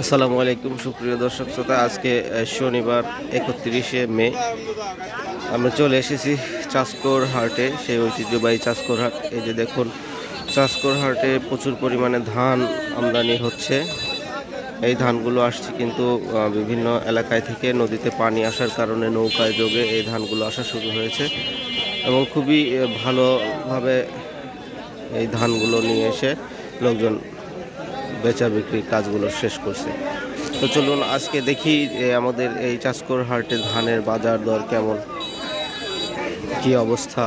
আসসালামু আলাইকুম, সুপ্রিয় দর্শক শ্রোতা। আজকে শনিবার, একত্রিশে মে। আমরা চলে এসেছি চাষকোর হাটে, সেই ঐতিহ্যবাহী চাষকোর হাট। এই যে দেখুন চাষকোর হাটে প্রচুর পরিমাণে ধান আমদানি হচ্ছে। এই ধানগুলো আসছে কিন্তু বিভিন্ন এলাকায় থেকে নদীতে পানি আসার কারণে নৌকায় যোগে এই ধানগুলো আসা শুরু হয়েছে। এবং খুবই ভালোভাবে এই ধানগুলো নিয়ে এসে লোকজন বেচা বিক্রির কাজগুলো শেষ করছে। তো চলুন আজকে দেখি আমাদের এই চাষকর হাটের ধানের বাজার দর কেমন? কি অবস্থা?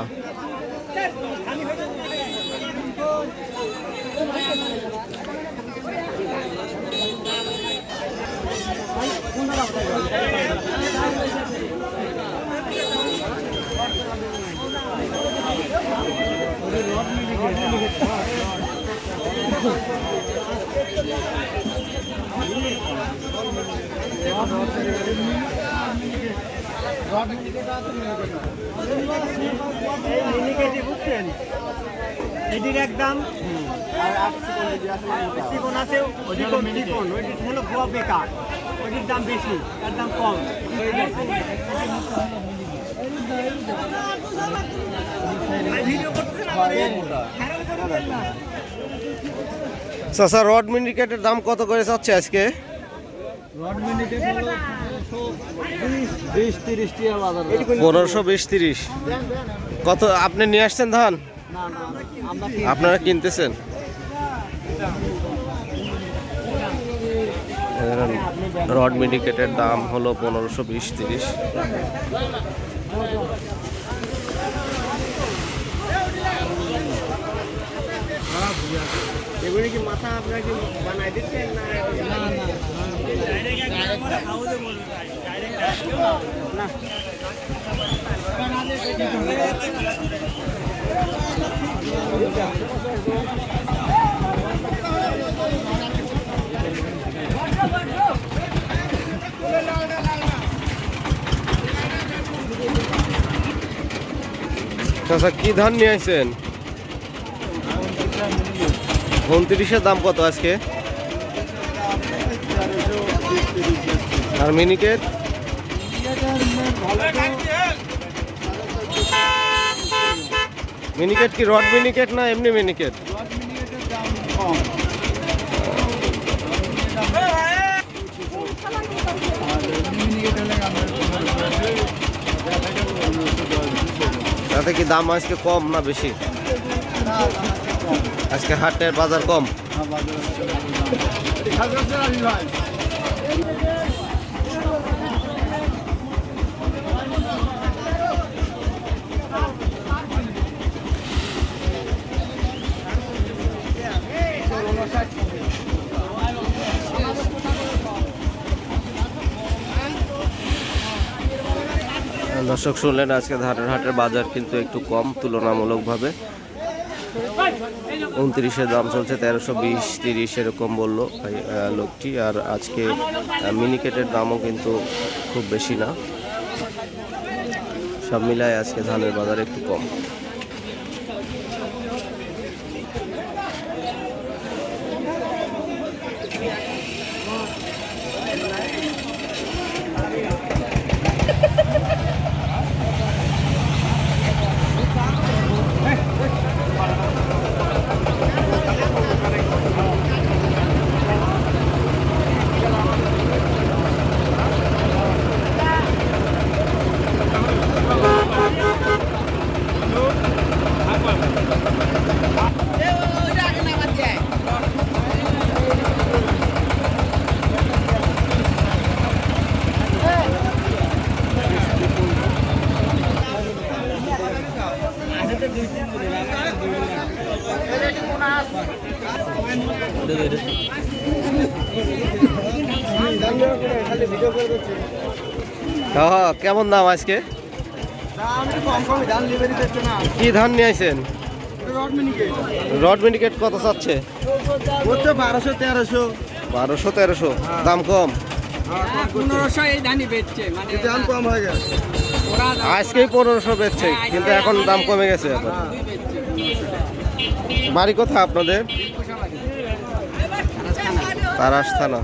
এটির একদম চিকন আছে চিকন চিকন হলো বেকার ওইটির দাম বেশি তার দাম কম রড মিনিকেটের দাম কত করে চাচ্ছে আজকে বিশ তিরিশ টিয়া বাজার পনেরোশো বিশ তিরিশ। কত আপনি নিয়ে আসছেন ধান? আপনারা কিনতেছেন? রড মিনিকেটের দাম হলো পনেরোশো বিশ তিরিশ। এগুলি কি মাথা আপনার কি বানাই দিচ্ছেন না? চাষা কি ধান নিয়ে আসছেন উনত্রিশের দাম কত আজকে? আর মিনিকেট? মিনিকেট কি রড মিনিকেট না এমনি মিনিকেট? তাতে কি দাম আজকে কম না বেশি? আজকে হাটের বাজার কম। দর্শক শুনলেন আজকে ধানের হাটের বাজার কিন্তু একটু কম তুলনামূলকভাবে। উনত্রিশের দাম চলছে তেরোশো বিশ, তিরিশ এরকম বলল লোকটি। আর আজকে মিনিকেটের দামও কিন্তু খুব বেশি না। সব মিলায় আজকে ধানের বাজার একটু কম। কেমন দাম আজকে? দাম না কি ধান নিয়ে আসেন রড মিনিকেট কত চাচ্ছে? বারোশো তেরোশো বারোশো তেরোশো দাম কম। হয়ে আজকেই পনেরোশো বেচছে কিন্তু এখন দাম কমে গেছে। এখন বাড়ি কোথায় আপনাদের? তারাস থানা।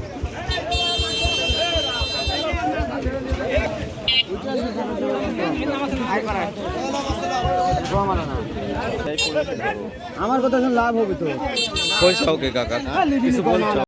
আমার কথা লাভ হবে তো। পয়সা ওকে কাকা হ্যাঁ, কিছু বলছো?